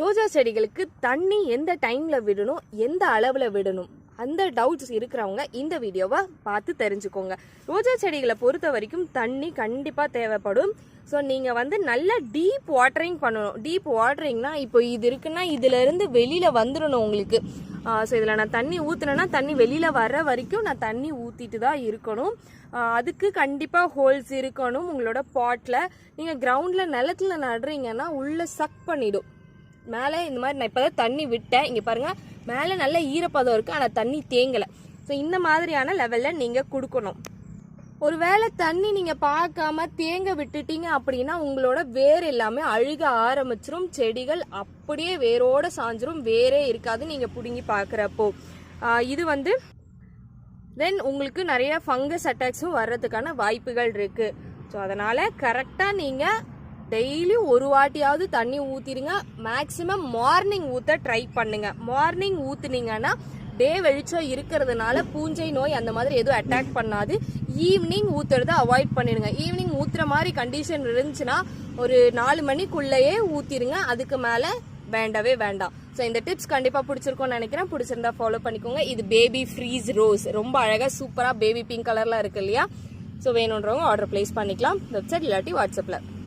ரோஜா செடிகளுக்கு தண்ணி எந்த டைமில் விடணும் எந்த அளவில் விடணும்? அந்த டவுட்ஸ் இருக்கிறவங்க இந்த வீடியோவை பார்த்து தெரிஞ்சுக்கோங்க. ரோஜா செடிகளை பொறுத்த வரைக்கும் தண்ணி கண்டிப்பாக தேவைப்படும். ஸோ நீங்கள் வந்து நல்ல டீப் வாட்டரிங் பண்ணணும். டீப் வாட்டரிங்னா இப்போ இது இருக்குன்னா இதுலேருந்து வெளியில் வந்துடணும் உங்களுக்கு. ஸோ இதில் நான் தண்ணி ஊற்றுனேன்னா தண்ணி வெளியில் வர வரைக்கும் நான் தண்ணி ஊற்றிட்டு தான் இருக்கணும். அதுக்கு கண்டிப்பாக ஹோல்ஸ் இருக்கணும் உங்களோட பாட்டில் நீங்கள் கிரவுண்டில் நிலத்துல நடுறீங்கன்னா உள்ளே சக் பண்ணிவிடும் மேலே இந்த மாதிரி நான் இப்போ தான் தண்ணி விட்டேன். இங்கே பாருங்கள் மேலே நல்ல ஈரப்பதம் இருக்குது ஆனால் தண்ணி தேங்கலை. ஸோ இந்த மாதிரியான லெவலில் நீங்கள் கொடுக்கணும். ஒருவேளை தண்ணி நீங்கள் பார்க்காம தேங்க விட்டுட்டீங்க அப்படின்னா உங்களோட வேர் எல்லாமே அழுக ஆரம்பிச்சிரும். செடிகள் அப்படியே வேரோட சாஞ்சிரும். வேரே இருக்காது நீங்கள் பிடுங்கி பார்க்குறப்போ. இது வந்து தென் உங்களுக்கு நிறைய ஃபங்கஸ் அட்டாக்ஸும் வர்றதுக்கான வாய்ப்புகள் இருக்குது ஸோ அதனால் கரெக்டாக நீங்கள் டெய்லி ஒரு வாட்டியாவது தண்ணி ஊற்றிடுங்க மேக்ஸிமம் மார்னிங் ஊற்ற ட்ரை பண்ணுங்க. மார்னிங் ஊற்றுனீங்கன்னா டே வெளிச்சம் இருக்கிறதுனால பூஞ்சை நோய் அந்த மாதிரி எதுவும் அட்டாக் பண்ணாது. ஈவினிங் ஊற்றுறத அவாய்ட் பண்ணிடுங்க. ஈவினிங் ஊற்றுற மாதிரி கண்டிஷன் இருந்துச்சுன்னா ஒரு நாலு மணிக்குள்ளேயே ஊற்றிடுங்க அதுக்கு மேலே வேண்டவே வேண்டாம். ஸோ இந்த டிப்ஸ் கண்டிப்பாக பிடிச்சிருக்கோம்னு நினைக்கிறேன். பிடிச்சிருந்தா ஃபாலோ பண்ணிக்கோங்க. இது பேபி ஃப்ரீஸ் ரோஸ் ரொம்ப அழகாக சூப்பராக பேபி பிங்க் கலரில் இருக்கு இல்லையா? ஸோ வேணுன்றவங்க ஆர்டர் ப்ளேஸ் பண்ணிக்கலாம். வெப்சைட் இல்லாட்டி வாட்ஸ்அப்பில்